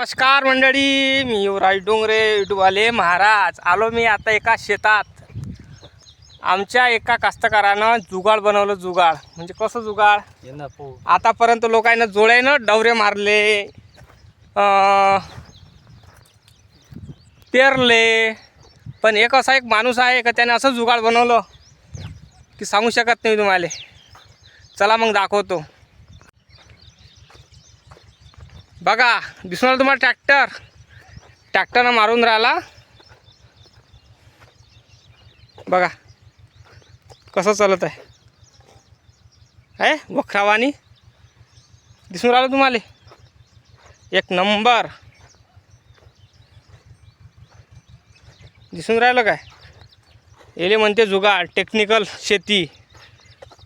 नमस्कार मंडळी मी युवराज डोंगरे युट्यूबवाले महाराज. आलो मी आता एका शेतात. आमच्या एका कास्तकारानं जुगाड बनवलं जुगाड. म्हणजे कसं जुगाड? आतापर्यंत लोकांना जोड्यानं डवरे मारले अं, पेरले. पण एक असा एक माणूस आहे का त्याने असं जुगाड बनवलं की सांगू शकत नाही तुम्हाला. चला मग दाखवतो. बघा दिसून तुम्हाला ट्रॅक्टर ट्रॅक्टरनं मारून राहिला. बघा कसं चालत आहे. आहे वखरावानी. दिसून राहिलं तुम्हाला? एक नंबर. दिसून राहिलं काय? येले म्हणते जुगाड टेक्निकल शेती.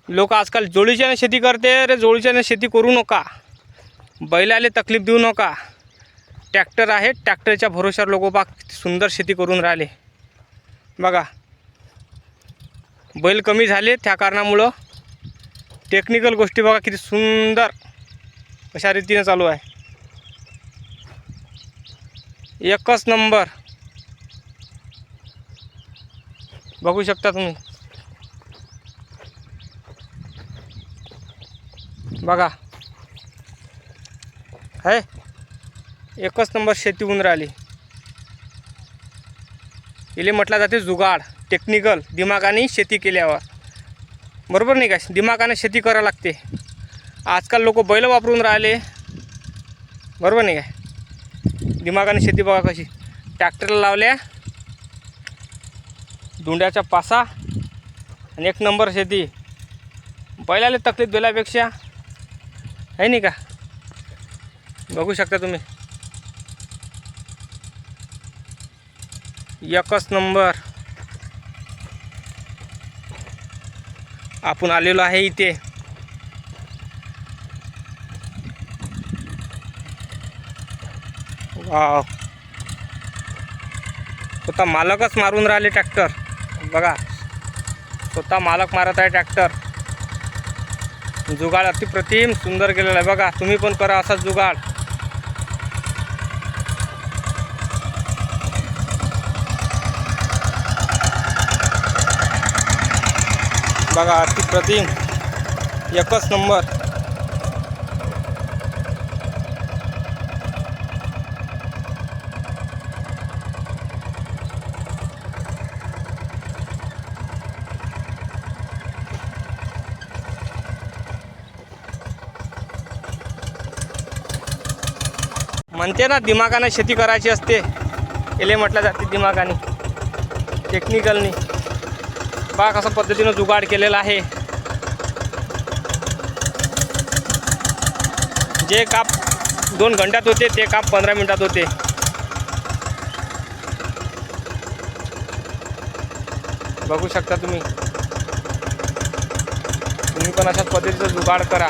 लोक आजकाल जोडीच्याने शेती करते रे जोडीच्याने शेती करू नका. बैलाले तकलीफ देऊ नका. ट्रॅक्टर आहे ट्रॅक्टरच्या भरोशावर लोक बाग सुंदर शेती करून राहिले. बघा बैल कमी झाले त्या कारणामुळं टेक्निकल गोष्टी बघा किती सुंदर अशा रीतीने चालू आहे. एकच नंबर. बघू शकता तुम्ही. बघा आहे एकच नंबर शेती होऊन राहिली. इले म्हटलं जाते जुगाड टेक्निकल दिमागाने शेती केल्यावर. बरोबर नाही का? दिमागाने शेती करावं लागते. आजकाल लोक बैल वापरून राहिले. बरोबर नाही काय दिमागाने शेती बघा कशी. ट्रॅक्टरला लावल्या. धुंड्याच्या पासा. आणि एक नंबर शेती. बैलाला तकलीफ दिल्यापेक्षा. आहे नाही का? बघू शकता तुम्ही. एकच नंबर. आपण आलेलो आहे इथे. वाव. स्वतः मालकच मारून राहिले ट्रॅक्टर. बघा. स्वतः मालक मारत आहे ट्रॅक्टर. जुगाड अतिप्रतिम सुंदर गेलेला आहे. बघा तुम्ही पण करा असाच जुगाड. बघा अतिप्रतिम एकच नंबर. म्हणते ना दिमागाने शेती करायची असते. एले म्हटलं जाते दिमागाने टेक्निकलनी बा कसं पद्धतीनं जुगाड केलेला आहे. जे काप दोन घंट्यात होते ते काप पंधरा मिनिटात होते. बघू शकता तुम्ही. तुम्ही पण अशाच पद्धतीचं जुगाड करा.